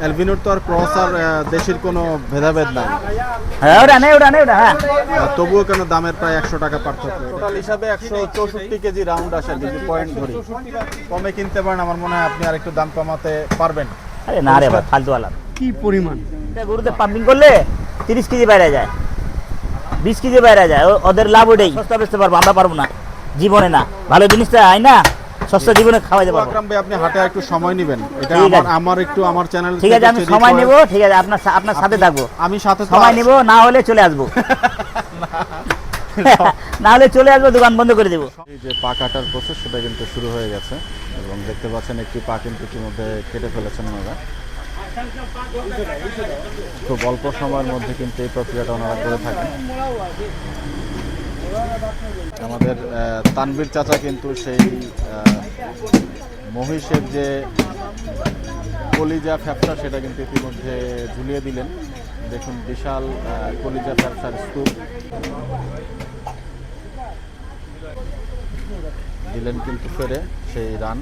অ্যালবিনোর তো আর ক্রস আর দেশের কোনো ভেদাভেদ নাই। হ্যাঁ ওটা নেই ওটা নেই ওটা হ্যাঁ। তবুও কেন দামের প্রায় একশো টাকা পার্থক্য? টোটাল হিসাবে একশো চৌষট্টি কেজি রাউন্ড আসে যদি পয়েন্ট ধরি। কমে কিনতে পারেন আমার মনে হয় আপনি আর একটু দাম কমাতে পারবেন। আরে না রে ভাই ফালতু আলাম কি পরিমাণ? গরুতে পাম্পিং করলে তিরিশ কেজি বাইরে যায়। বিশ কেজি বাইরে যায় ওদের লাভ ওটাই। সস্তা বেচতে পারব আমরা পারব না। জীবনে না। ভালো জিনিসটা আই না। সস্তা জীবনে খাওয়াইতে পারব। আকরাম ভাই আপনি হাটে একটু সময় নেবেন। এটা আমার আমার একটু আমার চ্যানেল ঠিক আছে আমি সময় নেব ঠিক আছে আপনার আপনার সাথে থাকব। আমি সাথে সময়। নেব না হলে চলে আসব। না হলে চলে আসব দোকান বন্ধ করে দেবো। এই যে পা কাটার প্রসেস সেটা কিন্তু শুরু হয়ে গেছে। এবং দেখতে পাচ্ছেন একটি পা কিন্তু ইতিমধ্যে কেটে ফেলেছেন ওনারা। খুব অল্প সময়ের মধ্যে কিন্তু এই প্রক্রিয়াটা ওনারা করে থাকেন। আমাদের আহ, তানভীর চাচা কিন্তু সেই মহিষের যে কলিজা ফ্যাপসা সেটা কিন্তু ইতিমধ্যে ঝুলিয়ে দিলেন। দেখুন বিশাল কলিজা ফ্যাপসার স্তূপ। দিলেন কিন্তু ফেরে সেই রান।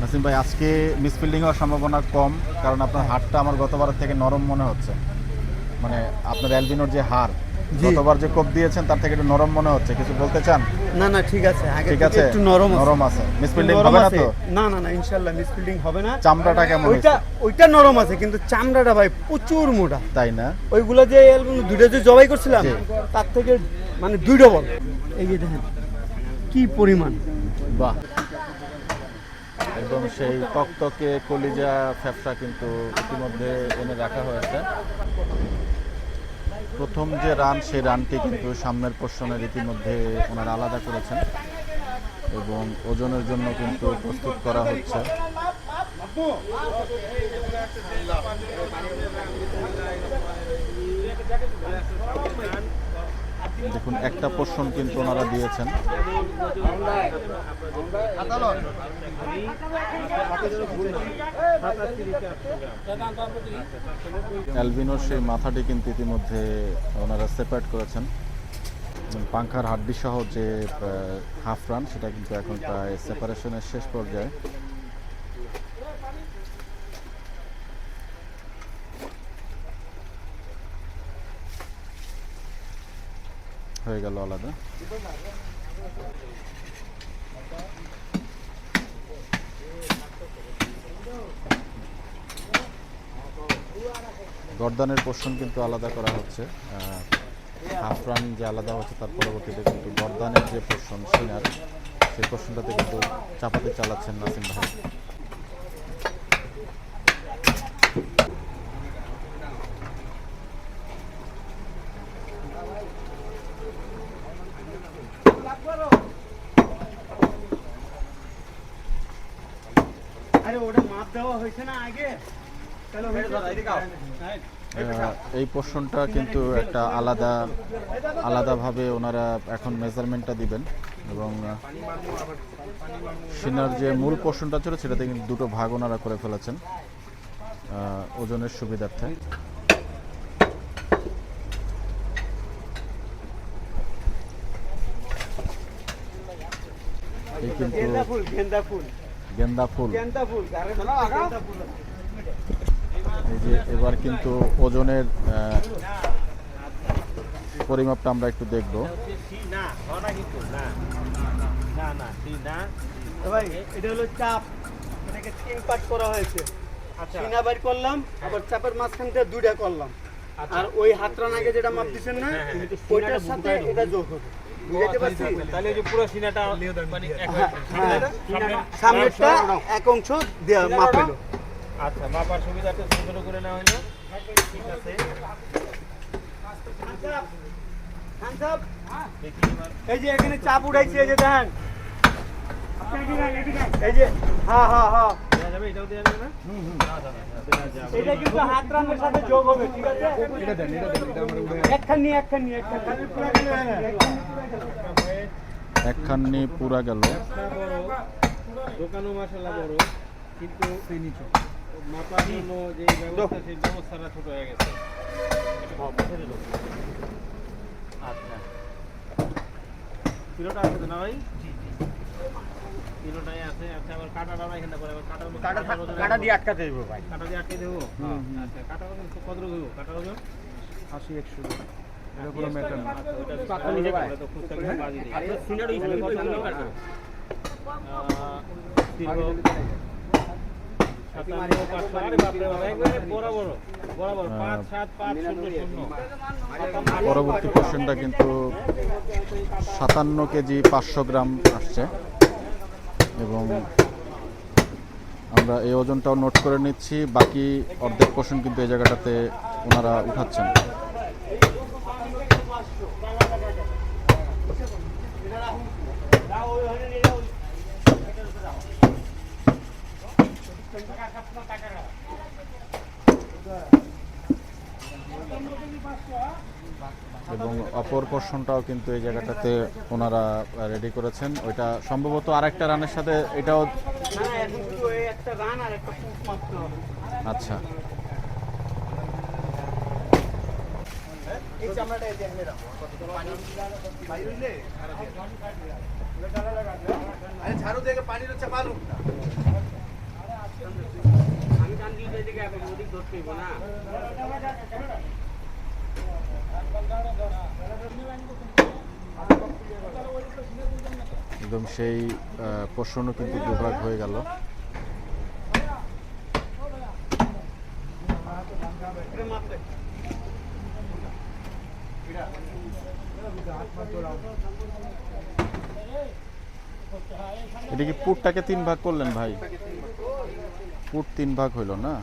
নাসিম ভাই আজকে মিসফিল্ডিং হওয়ার সম্ভাবনা কম কারণ আপনার হাড়টা আমার গতবারের থেকে নরম মনে হচ্ছে। মানে আপনার অ্যালবিনোর যে জি। গতবার যে কোপ দিয়েছেন তার থেকে একটু নরম মনে হচ্ছে। কিছু বলতে চান? না না ঠিক আছে। আগে ঠিক আছে? একটু নরম নরম আছে। মিসফিল্ডিং হবে না। তো? না না না ইনশাআল্লাহ মিসফিল্ডিং হবে না। চামড়াটা কেমন ওইটা ওইটা নরম আছে কিন্তু চামড়াটা ভাই প্রচুর মোটা। তাই না? ওইগুলো যে অ্যালবাম দুইটা যে জবাই করছিলাম তার থেকে মানে দুই ডবল এই যে দেখেন কি পরিমাণ। বাহ। একদম সেই তকতকে কলিজা ফ্যাপসা কিন্তু ইতিমধ্যে এনে রাখা হয়েছে। প্রথম যে রান, সেই রানটি কিন্তু সামনের পোষণের ইতিমধ্যে ওনারা আলাদা করেছেন এবং ওজনের জন্য কিন্তু প্রস্তুত করা হচ্ছে। দেখুন, একটা পোর্শন কিন্তু ওনারা দিয়েছেন। অ্যালবিনোর সেই মাথাটি কিন্তু ইতিমধ্যে ওনারা সেপারেট করেছেন। পাংখার হাড্ডি সহ যে হাফ রান সেটা কিন্তু এখন প্রায় সেপারেশনের শেষ পর্যায়ে। হয়ে গেল আলাদা। গর্দানের পোর্শন কিন্তু আলাদা করা হচ্ছে। হাফ রান যে আলাদা হচ্ছে, তার পরবর্তীতে কিন্তু গর্দানের যে পোর্শন সিনার, সেই পোর্শনটাতে কিন্তু চাপাতে চালাচ্ছেন নাসিম ভাই আরে ওটা মাপ দেওয়া হয়েছে না আগে তাহলে হ্যাঁ। আহ, এই পোর্শনটা কিন্তু একটা আলাদা আলাদাভাবে ওনারা এখন মেজারমেন্টটা দিবেন এবং সিনার যে মূল পোর্শনটা ছিল সেটাতে কিন্তু দুটো ভাগ ওনারা করে ফেলেছেন ওজনের সুবিধার্থে। এই কিন্তু গেন্দা ফুল এই যে এবার কিন্তু ওজনের পরিমাপটা আমরা একটু দেখব। এটা হলো চাপ। এটাকে তিন পার্ট করা হয়েছে। সিনা বাড়ি করলাম আবার চাপের মাঝখান থেকে দুইটা করলাম। আর ওই হাতরান আগে যেটা মাপ দিচ্ছেন না ওইটার সাথে এটা যোগ হবে। তাহলে যে পুরো সিনাটা মানে এক হ্যাঁ, হ্যাঁ। সামনেরটা এক অংশ দেয়া মাপ হলো আচ্ছা মাপার সুবিধাটা ছোট ছোট করে নেওয়া হলো। ঠিক আছে। এই যে এখানে চাপ উঠাইছে এই যে দেখেন। এই যে হ্যাঁ হ্যাঁ হ্যাঁ দেওয়া যাবে এটাও দেওয়া যাবে না এটা কিন্তু হাত রানের সাথে যোগ হবে ঠিক আছে? একখান নিয়ে একখান নিয়ে একখান একখানি পুরা গেল। দোকানও মাসালা বড় কিন্তু মাপার জন্য যে ব্যবস্থা সেই ব্যবস্থাটা ছোট হয়ে গেছে। আচ্ছা। কিলোটা আছে না ভাই? আছে আচ্ছা আবার কাটা টানা এখানে পরে আবার কাটার কাটা কাটা দিয়ে আটকাতে দেবো ভাই। কাটা দিয়ে আটকে দেবো? আচ্ছা কাটা কত রকম হইব কাটা ওজন আশি একশো। এটা কোনো ম্যাটার না। তো বাজি দিই। সিনারি কত। পরবর্তী কোশ্চেনটা কিন্তু সাতান্ন কেজি পাঁচশো গ্রাম আসছে। এবং আমরা এই ওজনটাও নোট করে নিচ্ছি, বাকি অর্ধেক পোর্শন কিন্তু এই জায়গাটাতে ওনারা উঠাচ্ছেন। এবং অপর পোর্শনটাও কিন্তু এই জায়গাটাতে ওনারা রেডি করেছেন। ওইটা সম্ভবত আরেকটা রানের সাথে এটাও আচ্ছা। আমি না। একদম সেই পোর্শনও কিন্তু দুভাগ হয়ে গেল। এটা কি পুটটাকে তিন ভাগ করলেন ভাই? পুট তিন ভাগ হইল না?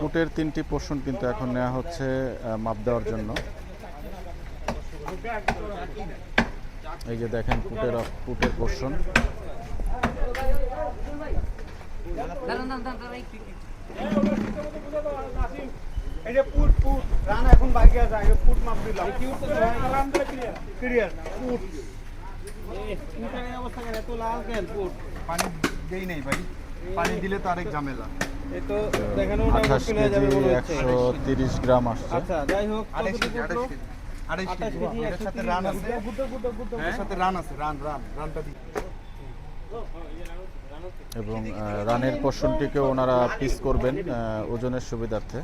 পুটের তিনটি পোর্শন কিন্তু এখন নেওয়া হচ্ছে মাপ দেওয়ার জন্য। এই যে দেখেন পুটের পুটের পোর্শন এই যে পুট পুট। রান এখন বাকি আছে আগে পুট মাপ দিলাম। ক্লিয়ার পুট অবস্থা কেন? এত লাল কেন, পানি দেই নাই ভাই পানি দিলে তো আরেক ঝামেলা আঠাশ কেজি মনে। একশো তিরিশ গ্রাম আসছে আচ্ছা যাই হোক সাথে রান আছে। গুটো, গুটো, গুটো, এটার সাথে রান আছে রান রান রানটা দিই এবং রানের পোর্শনটিকেও ওনারা পিস করবেন ওজনের সুবিধার্থে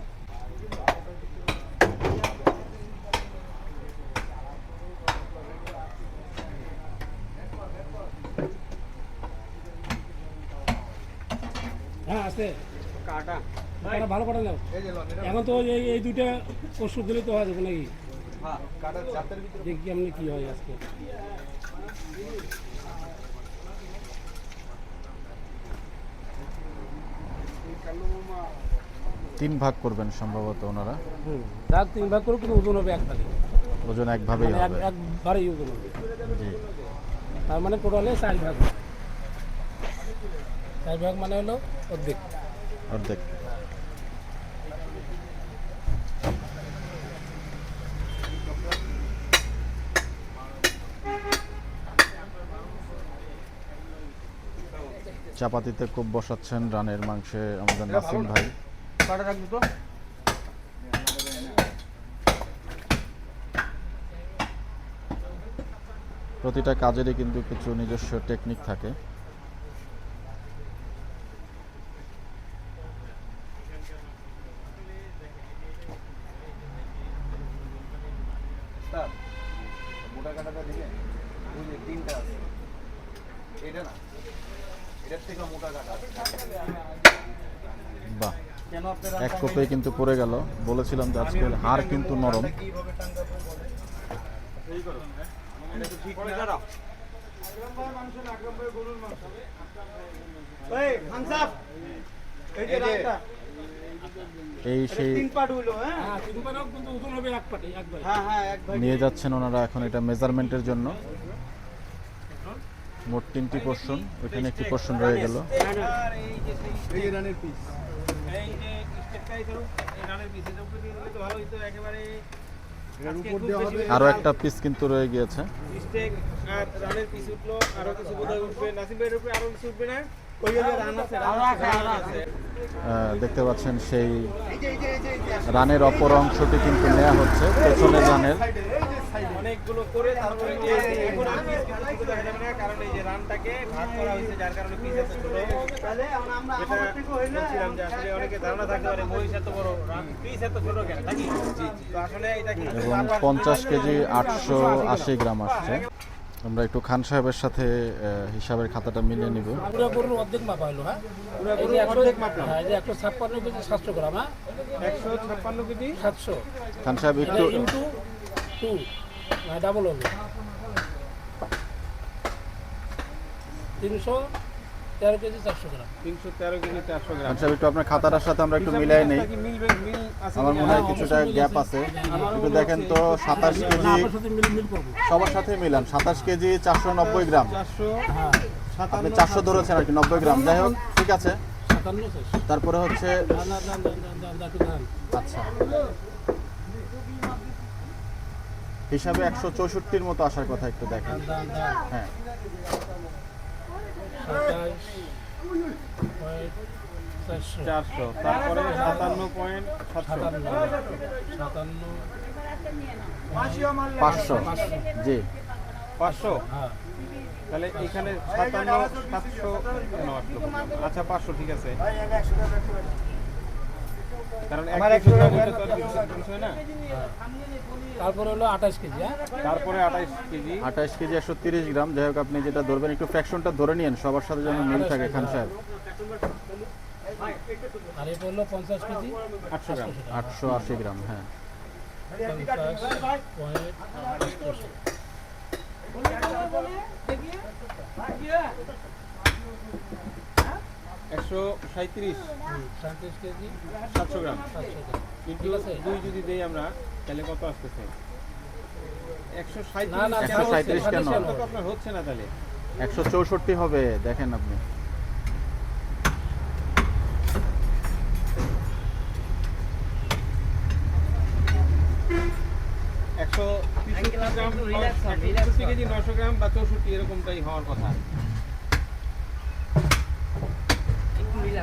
হ্যাঁ আছে। কাটা। ভালো কাটা নাও এখন তো এই এই দুইটা ওষুধ দিলে তো হয়ে যাবে নাকি? হ্যাঁ দেখি কেমনি কি হয় আজকে। তিন ভাগ করবেন সম্ভবত ওনারা। রাত তিন ভাগ করে কিন্তু ওজন হবে একবারে ওজন একভাবেই মানে হবে। একবারেই ওজন হবে। জি। তার মানে টোটালে চার ভাগ। চার ভাগ মানে হলো অর্ধেক। অর্ধেক। চাপাতিতে খুব বসাচ্ছেন রানের মাংসে আমাদের নাসিম ভাই। কাটা রাখবি তো? প্রতিটা কাজেরই কিন্তু কিছু নিজস্ব টেকনিক থাকে স্যার মোটা কাটাটা দিলে ওই যে তিনটা আছে এটা না এটার থেকে মোটা কাটা আছে। বাহ কেন আপনারা এক কোপে কিন্তু পড়ে গেল। বলেছিলাম যে আজকে হাড় কিন্তু নরম। এই সেই তিন পার্ট হইল হ্যাঁ হ্যাঁ হ্যাঁ হ্যাঁ এক ভাই নিয়ে যাচ্ছেন ওনারা এখন এটা মেজারমেন্টের জন্য। মোট তিনটি পোর্শন ওইখানে একটি পোর্শন রয়ে গেল। যে রানের পিস এই যে আরও একটা পিস কিন্তু রয়ে গিয়েছে। আর রানের পিস উঠল আরও কিছু বোধহয় উঠবে। নাসিম ভাইয়ের উপরে আরও উঠবে না? দেখতে পাচ্ছেন সেই রানের অপর অংশটি কিন্তু নেওয়া হচ্ছে পেছনে রানের। অনেকগুলো করে তারপরে যে এখন আর পিস কিন্তু দেখা যাবে না কারণ এই যে রানটাকে ভাগ করা হয়েছে যার কারণে পিস এত ছোট। বলছিলাম যে আসলে অনেকে ধারণা থাকতে পারে মহিষ এত বড় রান পিস এত ছোট কেন? নাকি? তো আসলে এটা কিন্তু এবং পঞ্চাশ কেজি আটশো আশি গ্রাম আসছে। আমরা একটু খান সাহেবের সাথে হিসাবের খাতাটা মিলিয়ে নিব। পুরো গরুর অর্ধেক মাপা হলো হ্যাঁ? পুরো গরুর অর্ধেক। হ্যাঁ এই যে একশো ছাপ্পান্ন কেজি সাতশো গ্রাম হ্যাঁ? একশো ছাপ্পান্ন কেজি? সাতশো। খান সাহেব একটু ইন্টু টু ডাবল হবে তিনশো তেরো কেজি চারশো গ্রাম তিনশো তেরো কেজি চারশো গ্রাম খান একটু আপনার খাতাটার সাথে আমরা একটু মিলাই নেই আমার মনে হয় কিছুটা গ্যাপ আছে একটু দেখেন তো সাতাশ কেজি আপনার সাথে মিল মিল করব সবার সাথে মিলান সাতাশ কেজি চারশো নব্বই গ্রাম চারশো হ্যাঁ আপনি চারশো ধরেছেন আর কি নব্বই গ্রাম যাই হোক ঠিক আছে তারপরে হচ্ছে আচ্ছা হিসাবে একশো চৌষট্টির মতো আসার কথা একটু দেখেন। হ্যাঁ। চারশো তারপরে সাতান্ন পয়েন্ট সাতান্ন পাঁচশো। জি। পাঁচশো? হ্যাঁ। তাহলে এখানে সাতান্ন সাতশো আচ্ছা পাঁচশো ঠিক আছে। কারণ না? তারপরে হলো আঠাশ কেজি হ্যাঁ? তারপরে আঠাইশ কেজি। আঠাশ কেজি একশো তিরিশ গ্রাম। যাই হোক আপনি যেটা ধরবেন একটু ফ্র্যাকশনটা ধরে নিন সবার সাথে যেন মিল থাকে খান সাহেব। আর এটা হলো পঞ্চাশ কেজি আটশো গ্রাম। আটশো আশি গ্রাম হ্যাঁ। পঞ্চাশ। একশো সাঁত্রিশ সাঁত্রিশ কেজি। সাতশো গ্রাম। কিন্তু দুই যদি দেই আমরা তাহলে কত আসতেছে? একশো না, না, একশো সাঁইত্রিশ কেন? আপনার হচ্ছে না তাহলে। একশো চৌষট্টি হবে দেখেন আপনি। একশো গ্রাম কেজি নশো গ্রাম বা চৌষট্টি এরকমটাই হওয়ার কথা একশো তেষট্টি কেজি সাতশো গ্রাম হ্যাঁ একশো তেষট্টি, সাতশো, ঠিক আছে ওই যে আপনার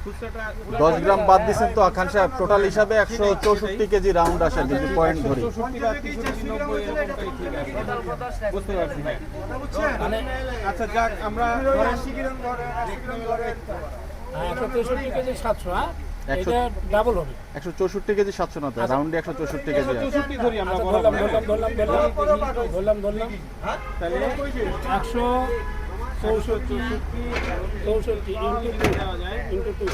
130 গ্রাম আবার ওই যে আশি গ্রাম ওটা হয়তো খুচরাটা দশ গ্রাম বাদ দিচ্ছেন তো খান সাহেব। টোটাল হিসাবে একশো চৌষট্টি কেজি রাউন্ড আসে যদি পয়েন্ট ধরি। হ্যাঁ। মানে আচ্ছা যাক আমরা হ্যাঁ কেজি সাতশো হ্যাঁ? একশো- ডাবল হবে। একশো চৌষট্টি কেজি সাতশো না রাউন্ডে একশো চৌষট্টি কেজি আছে চৌষট্টি ধরি আমরা বরাবর। ধরলাম ধরলাম ধরলাম ধরলাম ধরলাম। ধরলাম তাহলে একশো চৌষট্টি চৌষট্টি ইন্টু টু ইন্টু টু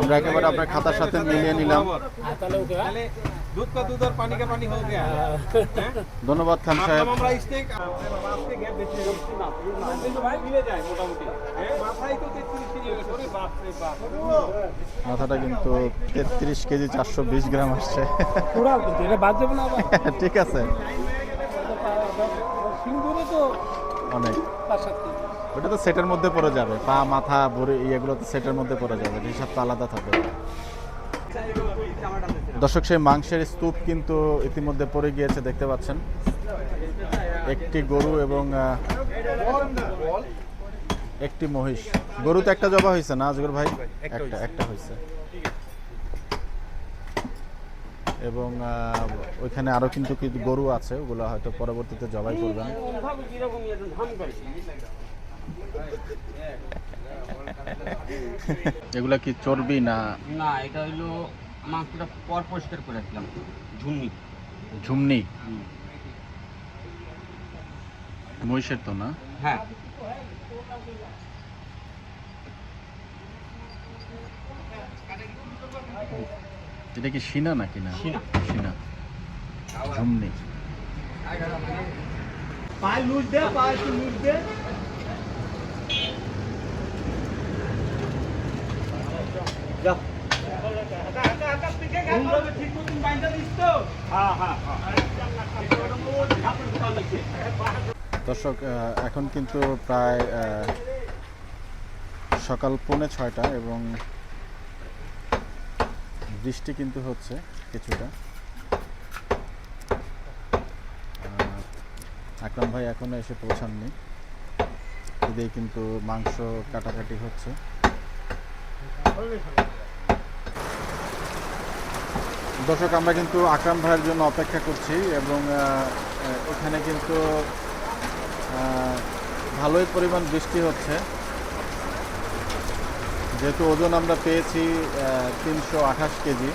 আমরা একেবারে আপনার খাতার সাথে মিলিয়ে নিলাম। দুধ দুধ আর পানি কা পানি ধন্যবাদ খান সাহেব। মাথায় তো মাথাটা কিন্তু তেত্রিশ কেজি চারশো বিশ গ্রাম আসছে। ঠিক আছে। অনেক। ওটা তো সেটের মধ্যে পড়ে যাবে। পা মাথা ভরে ইয়েগুলো তো সেটের মধ্যে পড়ে যাবে। হিসাব তো আলাদা থাকবে দর্শক সেই মাংসের স্তূপ কিন্তু ইতিমধ্যে পড়ে গিয়েছে দেখতে পাচ্ছেন। একটি গরু এবং একটি মহিষ। গরু তো একটা জবা হয়েছে না আজগর ভাই? একটা একটা হয়েছে এবং ওইখানে আরও কিন্তু কিছু গরু আছে ওগুলো হয়তো পরবর্তীতে জবাই করবেন। এগুলা কি চর্বি না? না এটা হইল মাংসটা পর পরিষ্কার করে রাখলাম। ঝুমনি। ঝুমনি? মহিষের তো না? হ্যাঁ। এটা কি সিনা নাকি না সিনা। ঝুমনি পায়ে লুজ দে পায়ে লুজ দে? দর্শক এখন কিন্তু প্রায় সকাল পৌনে ছয়টা এবং বৃষ্টি কিন্তু হচ্ছে কিছুটা। আকরাম ভাই এখনও এসে পৌঁছাননি। এদিকে কিন্তু মাংস কাটাকাটি হচ্ছে। দর্শক, আমরা কিন্তু আকরাম ভাইয়ের জন্য অপেক্ষা করছি এবং এখানে কিন্তু ভালোই পরিমাণ বৃষ্টি হচ্ছে। যেহেতু ওজন আমরা পেয়েছি তিনশো আঠাশ কেজি,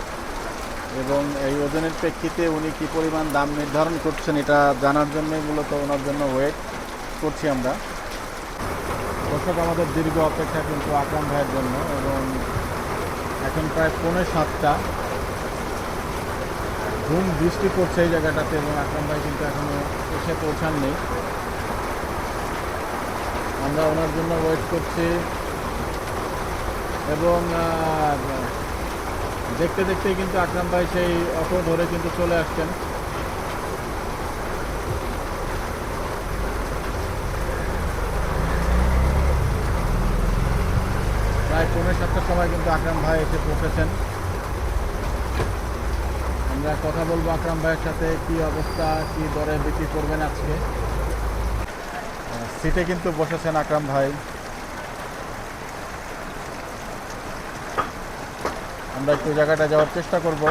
এবং এই ওজনের প্রেক্ষিতে উনি কী পরিমাণ দাম নির্ধারণ করছেন এটা জানার জন্যই মূলত ওনার জন্য ওয়েট করছি আমরা। দর্শক, আমাদের দীর্ঘ অপেক্ষা কিন্তু আকরাম ভাইয়ের জন্য, এবং এখন প্রায় পৌনে সাতটা। ঘুম বৃষ্টি পড়ছে এই জায়গাটাতে, এবং আকরাম ভাই কিন্তু এখনও এসে পৌঁছাননি। আমরা ওনার জন্য ওয়েট করছি। এবং দেখতে দেখতে কিন্তু আকরাম ভাই সেই অটো ধরে কিন্তু চলে আসছেন। প্রায় পৌনে সাতটার সময় কিন্তু আকরাম ভাই এসে পৌঁছেছেন। আমরা কথা বলব আকরাম ভাইয়ের সাথে, কি অবস্থা, কি দরে বিক্রি করবেন আজকে। সিটে কিন্তু বসেছেন আকরাম ভাই। আমরা একটু জায়গাটা যাওয়ার চেষ্টা করব।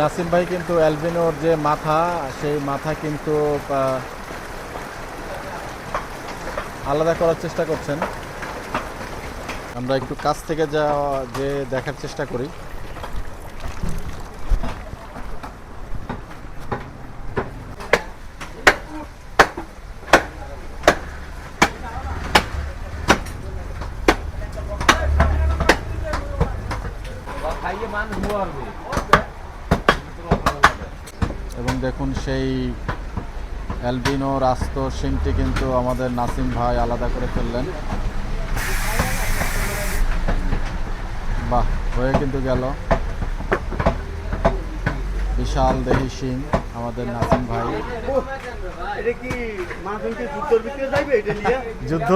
নাসিম ভাই কিন্তু অ্যালবিনোর যে মাথা, সেই মাথা কিন্তু আলাদা করার চেষ্টা করছেন। আমরা একটু কাছ থেকে যাওয়া যে দেখার চেষ্টা করি। এবং দেখুন সেই অ্যালবিনো, রাস্ত শিংটি কিন্তু আমাদের নাসিম ভাই আলাদা করে ফেললেন। বাহ, হয়ে কিন্তু গেল। বিশাল দেহি সিং আমাদের নাসিম ভাই। এটা কি মাঝনকে যুদ্ধের ভিতরে যাইবে এটা লিয়া যুদ্ধ?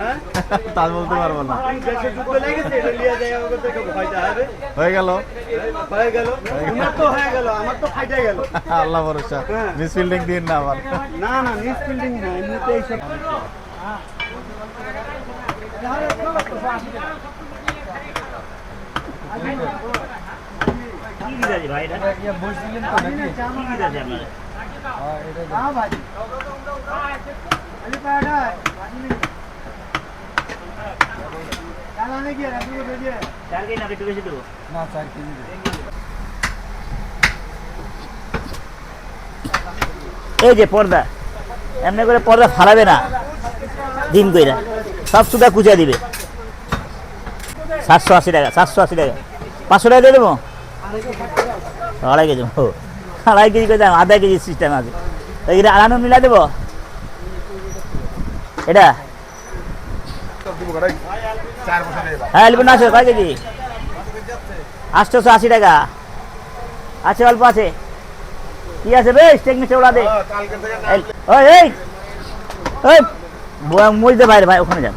হ্যাঁ? তা বলতে পারব না। দেশে যুদ্ধ লেগেছে এটা লিয়া যায় আমাকে থেকে ভয়টা হবে। হয়ে গেল। হয়ে গেল। তোমার তো হয়ে গেল আমার তো ফাইটা গেল। আল্লাহ ভরসা। হ্যাঁ। মিস ফিল্ডিং দিন না আবার। না না মিস ফিল্ডিং না এমনিতে এইসব কি দিতে ভাই এটা? কি দিতে আছে আপনার? ভাই আলি পাড়া জানানে কি চার কেজি এই যে পর্দা, এমনি করে পর্দা ফালাবে না, দিন কইরা। সব সুদা কুচা দিবে। সাতশো আশি টাকা, সাতশো আশি টাকা। পাঁচশো টাকা দিয়ে দেবো? আড়াই কেজি ও আড়াই কেজি করে আধা কেজি সিস্টেম আছে। তো এটা আনানো মিলা দেবো? এটা? হ্যাঁ কয় কেজি? আটশোশো আশি টাকা। আছে, অল্প আছে। কি আছে বেশ টেকনিক দে। ওই, এই, ওই ভাই, ওখানে যান।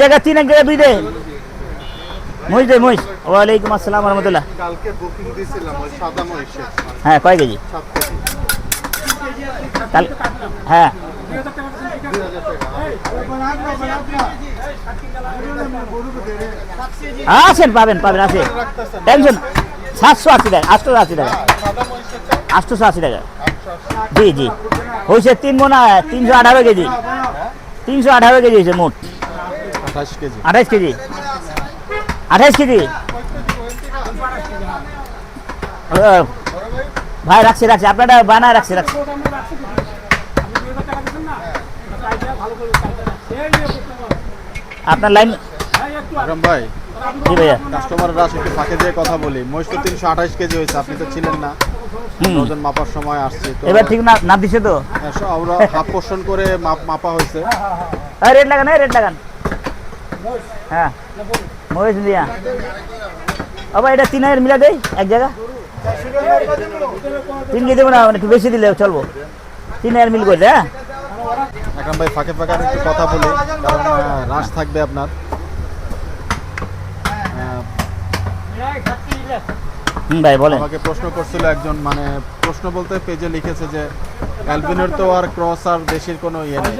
জায়গা তিন এক জায়গা দুই দে। মুজ দে মুজ ওয়ালাইকুম আসসালাম রহমতুল্লাহ। কালকে বুকিং দিয়েছিলাম ওই সাদা মহিষের। হ্যাঁ কয় কেজি? কাল হ্যাঁ। আছেন পাবেন পাবেন আছে টেনশন সাতশো আশি টাকা আটশো আশি টাকা। আটশোশো আশি টাকা। জি জি। হয়েছে তিন মোনা তিনশো আঠারো কেজি। তিনশো আঠারো কেজি হয়েছে মোট। আঠাশ কেজি। আঠাইশ কেজি। আঠাইশ কেজি। ভাই রাখছি রাখছি। আপনারা বানায় রাখছি রাখছি। আপনার লাইন ভাই জি ভাইয়া। কাস্টমাররা একটু ফাঁকে দিয়ে কথা বলি। মহিষ তো তিনশো আঠাশ কেজি হয়েছে আপনি তো ছিলেন না। ওজন মাপার সময় আসছি তো এবার ঠিক না না দিছে তো? হ্যাঁ, সব আমরা হাফ পোর্শন করে মাপ হয়েছে। হ্যাঁ লাগান হ্যাঁ লাগান। হ্যাঁ। মহেশ দিয়া। আবার এটা তিন হাজার মিলা দেয় এক জায়গা? তিন কে দেবো না মানে একটু বেশি দিলে চলবো। তিন হাজার মিল করলে হ্যাঁ? এখন ভাই ফাঁকে ফাঁকে একটু কথা বলে রাশ থাকবে আপনার। ভাই বলেন। আমাকে প্রশ্ন করছিল একজন মানে প্রশ্ন বলতে পেজে লিখেছে যে অ্যালবিনোর তো আর ক্রস আর দেশের কোনো ইয়ে নেই।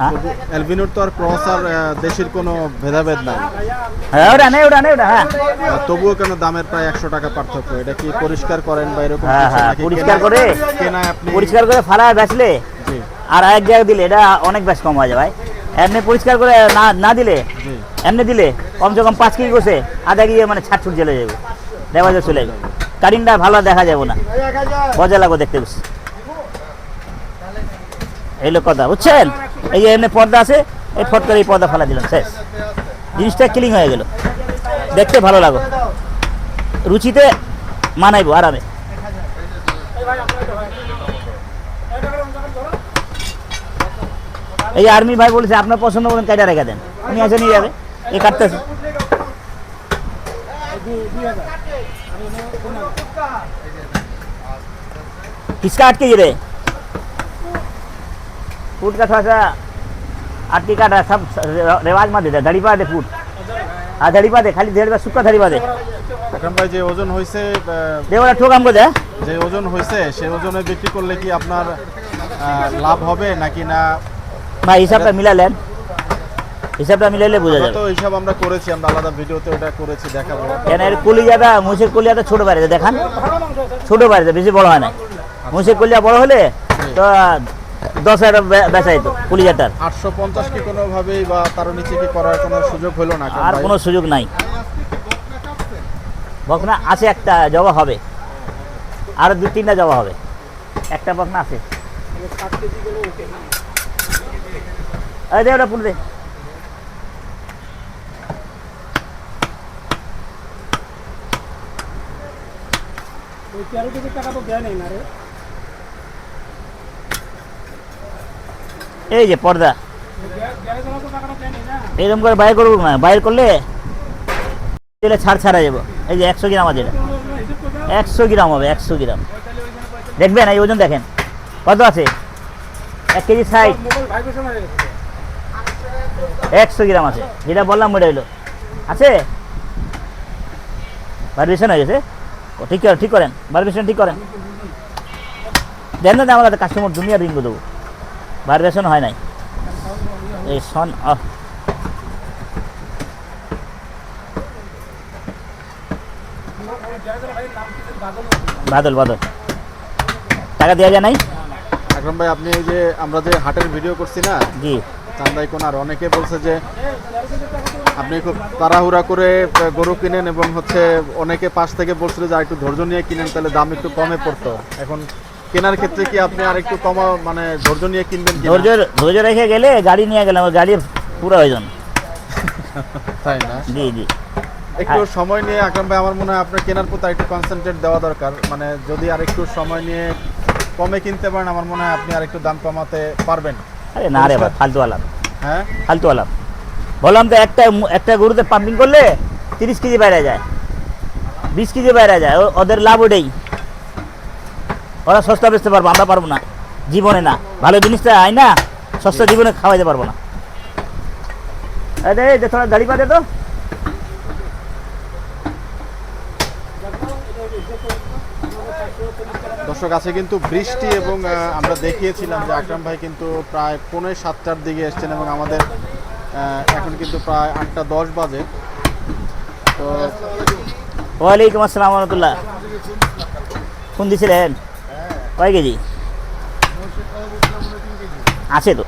হ্যাঁ? অ্যালবিনোর তো আর ক্রস আর দেশের কোনো ভেদাভেদ নাই। হ্যাঁ ওটা নেই ওটা নেই ওটা হ্যাঁ। তবুও কেন দামের প্রায় একশো টাকা পার্থক্য? এটা কি পরিষ্কার করেন বা এরকম পরিষ্কার করে আপনি পরিষ্কার করে ফালা বেচলে? আর এক জায়গায় দিলে এটা অনেক বেশ কম হয়ে যায় ভাই। এমনি পরিষ্কার করে না না দিলে এমনি দিলে কমসে কম পাঁচ কেজি করছে আধা গিয়ে মানে ছাট ছুট জ্বলে যাবে। দেখা চলে যাবে কারিনটা ভালো দেখা যাবে না। মজা লাগবে দেখতে বেশি। এই লোক কথা, বুঝছেন? এই যে এমনি পর্দা আছে, এই ফট করে এই পর্দা ফেলা দিলাম, শেষ। জিনিসটা ক্লিন হয়ে গেল। দেখতে ভালো লাগো রুচিতে মানাইবো আরামে। এই আর্মি ভাই বলেছে, আপনার পছন্দ মতন কাটা রেখে দেন। উনি আছে নিয়ে যাবে। এই কাটতেছে। किसका आठ के जी रे फूट का थोड़ा सा आठ की काटा सब रे- रिवाज मत देता धड़ी पा दे फूट हाँ धड़ी पा दे खाली धड़ी पा सुक्का धड़ी पा दे আকরাম ভাই যে ওজন হয়েছে আহ, दे वाला ठोक हमको दे যে ওজন হয়েছে সেই ওজনে বিক্রি করলে কি আপনার আহ, লাভ হবে নাকি না ভাই হিসাবটা মিলা লেন হিসাবটা মিলাইলে বোঝা আমরা যাবে তো হিসাব আমরা করেছি আমরা আলাদা ভিডিওতে ওটা করেছি দেখাবো কেন এর কলিজাটা মুসের কলিজাটা ছোট বাড়িতে দেখান ছোট বাড়িতে বেশি বড় হয় না মুসের কলিজা বড় হলে তো দশ হাজার বেচা যেত কলিজাটার আটশো পঞ্চাশ কি কোনোভাবেই বা তার নিচে কি করার কোনো সুযোগ হলো না? আর কোনো সুযোগ নাই। বকনা আছে একটা জবা হবে। আর দু তিনটা জবা হবে। একটা বকনা আছে। এই দে ওটা পুরো দে। ওই তেরো কেজি টাকা তো দেয় নাই না রে। এই যে পর্দা। এরকম করে বাইর করব না, বাইর করলে দিলে ছাড় ছাড়া যাব। এই যে একশো গ্রাম আছে একশো গ্রাম হবে, একশো গ্রাম। দেখবেন, এই ওজন দেখেন। কত আছে? এক কেজি গেছে একশো গ্রাম আছে। যেটা বললাম ওটা হইল। আছে? ভাইব্রেশন হয়ে গেছে? ঠিক ঠিক করেন। ভাইব্রেশন ঠিক করেন। দেন না আমার কাস্টমার দুনিয়া রিঙ্গ দেবো। ভাইব্রেশন হয় নাই। এই সন বাদল বাদল। টাকা দেওয়া যায় নাই? আকরাম ভাই আপনি এই যে আমরা যে হাটের ভিডিও করছি না জি। চান্দাই কোনার অনেকে বলছে যে আপনি খুব তাড়াহুড়া করে গরু কিনেন এবং হচ্ছে অনেকে পাশ থেকে বলছিল যে আর একটু ধৈর্য নিয়ে কিনেন তাহলে দাম একটু কমে পড়তো। এখন কেনার ক্ষেত্রে কি আপনি আর একটু কমা মানে ধৈর্য নিয়ে কিনবেন ধৈর্য ধৈর্য রেখে গেলে গাড়ি নিয়ে গেলাম ওই গাড়ি পুরো হয়ে যান তাই না? জি জি। একটু সময় নিয়ে আকরাম ভাই আমার মনে হয় আপনার কেনার প্রতি একটু কনসেন্ট্রেট দেওয়া দরকার। মানে যদি আর একটু সময় নিয়ে কমে কিনতে পারেন আমার মনে হয় আপনি আর একটু দাম কমাতে পারবেন। আরে না রে ভাই ফালতু আলাপ হ্যাঁ? ফালতু আলাপ বললাম তো একটা একটা গরুতে পাম্পিং করলে তিরিশ কেজি বাইরে যায়। বিশ কেজি বাইরে যায় ওদের লাভ ওটাই। ওরা সস্তা বেচতে পারব আমরা পারব না। জীবনে না। ভালো জিনিসটা আয় না সস্তা জীবনে খাওয়াইতে পারব না। আরে এই যে থোড়া দাড়ি পাতে তো। দর্শক আছে কিন্তু বৃষ্টি এবং আমরা দেখিয়েছিলাম যে আকরাম ভাই কিন্তু প্রায় পৌনে সাতটার দিকে এসছেন এবং আমাদের এখন কিন্তু প্রায় আটটা দশ বাজে। তো ওয়ালাইকুম আসসালাম রহমতুল্লাহ। ফোন দিছিলেন? কয় কেজি? আছে তো।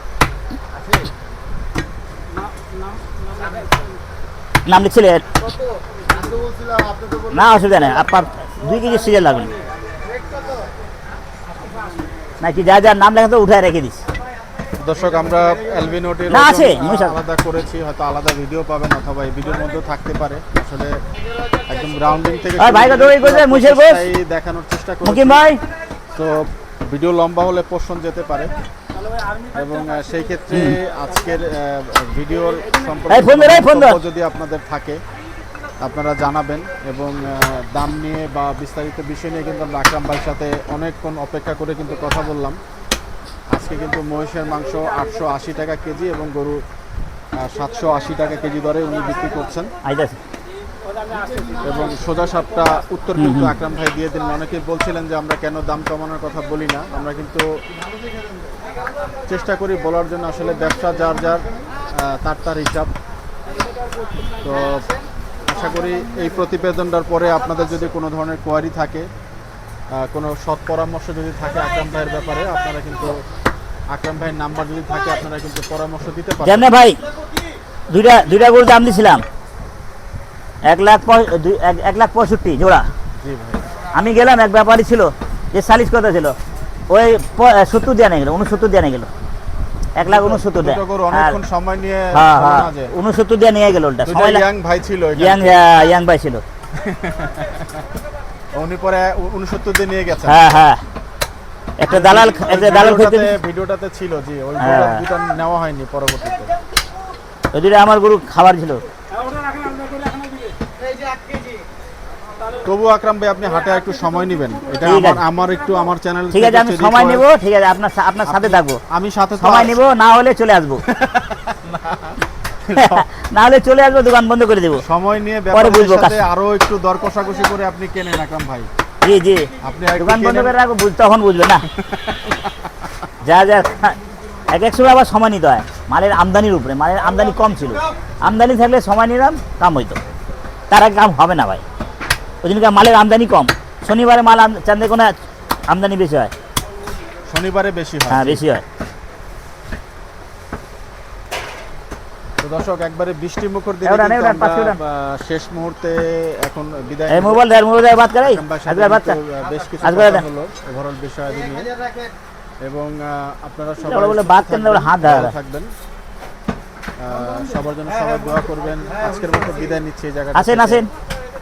নাম লিখছিলেন না অসুবিধা নেই। আপনার দুই কেজি সিজন লাগবে। নাকি যা যা নাম লেখা তো উঠায় রেখে দিস। দর্শক আমরা অ্যালবিনোটির। আলাদা করেছি হয়তো আলাদা ভিডিও পাবেন অথবা এই ভিডিওর মধ্যেও থাকতে পারে। আসলে একদম গ্রাউন্ডিং থেকে করে। প্রচেষ্টাই দেখানোর চেষ্টা করেছি। ভাই। তো ভিডিও লম্বা হলে পোষণ যেতে পারে। এবং সেই ক্ষেত্রে আজকের ভিডিওর। সম্পর্কে যদি আপনাদের থাকে আপনারা জানাবেন এবং দাম নিয়ে বা বিস্তারিত বিষয় নিয়ে কিন্তু আমরা আকরাম ভাইয়ের সাথে অনেকক্ষণ অপেক্ষা করে কিন্তু কথা বললাম। আজকে কিন্তু মহিষের মাংস আটশো আশি টাকা কেজি এবং গরু সাতশো আশি টাকা কেজি দরে উনি বিক্রি করছেন। এবং সোজা সাপটা উত্তর কিন্তু আকরাম ভাই দিয়ে দিলেন। অনেকে বলছিলেন যে আমরা কেন দাম কমানোর কথা বলি না। আমরা কিন্তু চেষ্টা করি বলার জন্য আসলে ব্যবসা যার যার তার তার হিসাব। তো আশা করি এই প্রতিবেদনটার পরে আপনাদের যদি কোনো ধরনের কোয়ারি থাকে কোনো সৎ পরামর্শ যদি থাকে আকরাম ভাইয়ের ব্যাপারে আপনারা কিন্তু আকরাম ভাইয়ের নাম্বার যদি থাকে আপনারা কিন্তু পরামর্শ দিতে পারেন ভাই দুইটা দুইটা গরু দাম দিছিলাম। এক লাখ এক- লাখ পঁয়ষট্টি জোড়া। আমি গেলাম এক ব্যাপারই ছিল যে সালিশ কথা ছিল। ওই সত্তর দেওয়া নিয়ে গেল উনসত্তর দেওয়া নিয়ে গেল। এক লাখ উনসত্তর দেয়। সময় নিয়ে হ্যাঁ হ্যাঁ। উনসত্তর দেওয়া নিয়ে গেল ওটা ইয়াং ভাই ছিল ইয়াং ইয়াং ভাই ছিল। উনি পরে উনসত্তর দিয়ে নিয়ে গেছেন। হ্যাঁ হ্যাঁ। একটা দালাল একটা দালাল খেতে ভিডিওটাতে- ছিল জি ওই হ্যাঁ। দুটো নেওয়া হয়নি পরবর্তীতে। ওই দুটো আমার গরু খাবার ছিল। তবু আকরাম ভাই আপনি হাটে একটু সময় নেবেন। এটা আমার আমার একটু আমার চ্যানেল ঠিক আছে আমি সময় নিব ঠিক আছে আপনার আপনার সাথে থাকব। আমি সাথে সময়। নিব না হলে চলে আসব। না হলে চলে আসব দোকান বন্ধ করে দেবো। সময় নিয়ে ব্যাপারের সাথে আরও একটু দর কষাকষি করে আপনি কেনেন আকরাম ভাই। জি জি। আপনি দোকান বন্ধ করে তখন বুঝবে না। যা যা এক এক সময় আবার সময় নিতে হয়। মালের আমদানির উপরে মালের আমদানি কম ছিল। আমদানি থাকলে সময় নিলাম কাম হইতো। তার আগে কাম হবে না ভাই। ওই জন্য মালের আমদানি কম। শনিবারে মাল আম- চান্দেকোনা আমদানি বেশি হয়। শনিবারে বেশি হয়। হ্যাঁ বেশি হয়। তো দর্শক একবারে বৃষ্টি মুখর দিকে শেষ মুহূর্তে এখন বিদায় এই মোবাইল দেয় মোবাইল দেয় করে। আজকে বেশ কিছু আজকে হলো ওভারঅল বিষয় নিয়ে। এবং আপনারা সবাই বলে কেন, হাত ধরে। থাকবেন। আহ, সবার জন্য সবাই দোয়া করবেন। আজকের মতো বিদায় নিচ্ছি এই জায়গাটা আসেন। আসেন।